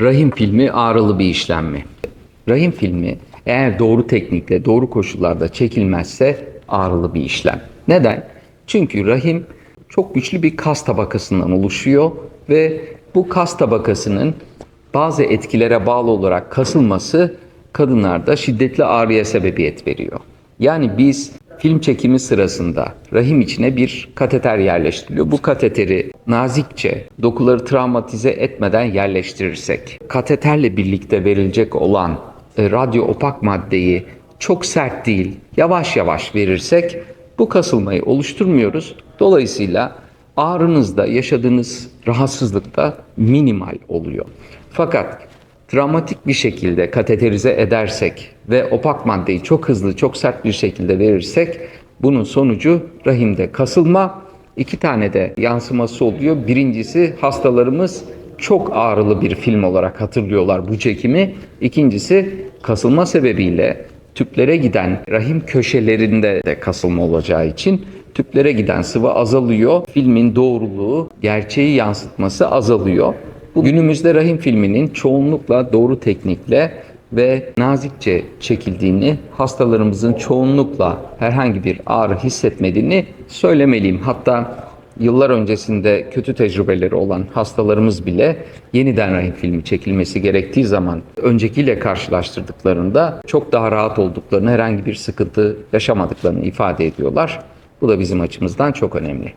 Rahim filmi ağrılı bir işlem mi? Rahim filmi eğer doğru teknikle, doğru koşullarda çekilmezse ağrılı bir işlem. Neden? Çünkü rahim çok güçlü bir kas tabakasından oluşuyor ve bu kas tabakasının bazı etkilere bağlı olarak kasılması kadınlarda şiddetli ağrıya sebebiyet veriyor. Yani biz film çekimi sırasında rahim içine bir kateter yerleştiriliyor. Bu kateteri nazikçe dokuları travmatize etmeden yerleştirirsek, kateterle birlikte verilecek olan e, radyo opak maddeyi çok sert değil, yavaş yavaş verirsek bu kasılmayı oluşturmuyoruz. Dolayısıyla ağrınızda yaşadığınız rahatsızlık da minimal oluyor. Fakat travmatik bir şekilde kateterize edersek ve opak maddeyi çok hızlı, çok sert bir şekilde verirsek bunun sonucu rahimde kasılma, iki tane de yansıması oluyor. Birincisi hastalarımız çok ağrılı bir film olarak hatırlıyorlar bu çekimi. İkincisi kasılma sebebiyle tüplere giden rahim köşelerinde de kasılma olacağı için tüplere giden sıvı azalıyor. Filmin doğruluğu, gerçeği yansıtması azalıyor. Günümüzde rahim filminin çoğunlukla doğru teknikle ve nazikçe çekildiğini, hastalarımızın çoğunlukla herhangi bir ağrı hissetmediğini söylemeliyim. Hatta yıllar öncesinde kötü tecrübeleri olan hastalarımız bile yeniden rahim filmi çekilmesi gerektiği zaman öncekiyle karşılaştırdıklarında çok daha rahat olduklarını, herhangi bir sıkıntı yaşamadıklarını ifade ediyorlar. Bu da bizim açımızdan çok önemli.